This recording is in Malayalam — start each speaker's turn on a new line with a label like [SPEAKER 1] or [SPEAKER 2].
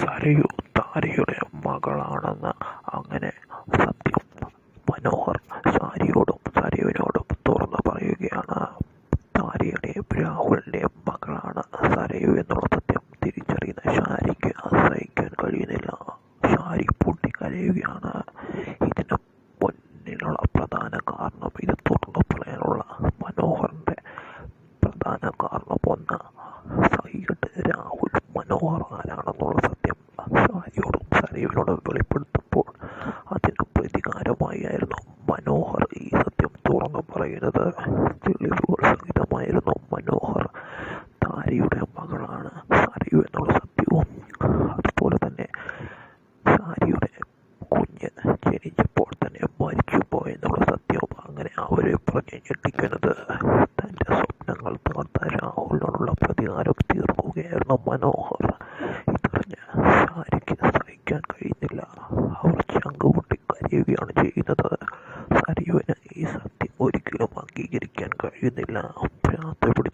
[SPEAKER 1] സരയു താരയുടെ മകളാണെന്ന് അങ്ങനെ സത്യം മനോഹർ സാരിയോടും സരയുവിനോടും തുറന്നു പറയുകയാണ്. താരയുടെ രാഹുലിന്റെ മകളാണ് സരയു എന്നുള്ള സരയുവിനോടും വെളിപ്പെടുത്തുമ്പോൾ അതിന് പ്രതികാരമായിരുന്നു മനോഹർ ഈ സത്യം തുറന്നു പറയുന്നത് തെളിവുകൾ സഹിതമായിരുന്നു. മനോഹർ താരയുടെ മകളാണ് സരയു എന്നുള്ള സത്യവും. അതുപോലെ തന്നെ സാരിയുടെ കുഞ്ഞ് ജനിച്ചപ്പോൾ തന്നെ മരിച്ചു പോയെന്നുള്ള സത്യവും അങ്ങനെ അവരെ പറഞ്ഞ് ഞെട്ടിക്കുന്നത്. തന്റെ സ്വപ്നങ്ങൾ തകർത്ത രാഹുലിനോടുള്ള പ്രതികാരം തീർക്കുകയായിരുന്നു മനോഹർ. കരയുകയാണ് ചെയ്യുന്നത്. സരയുവിന് ഈ സത്യം ഒരിക്കലും അംഗീകരിക്കാൻ കഴിയുന്നില്ല. ഭ്രാന്ത് പിടിച്ചു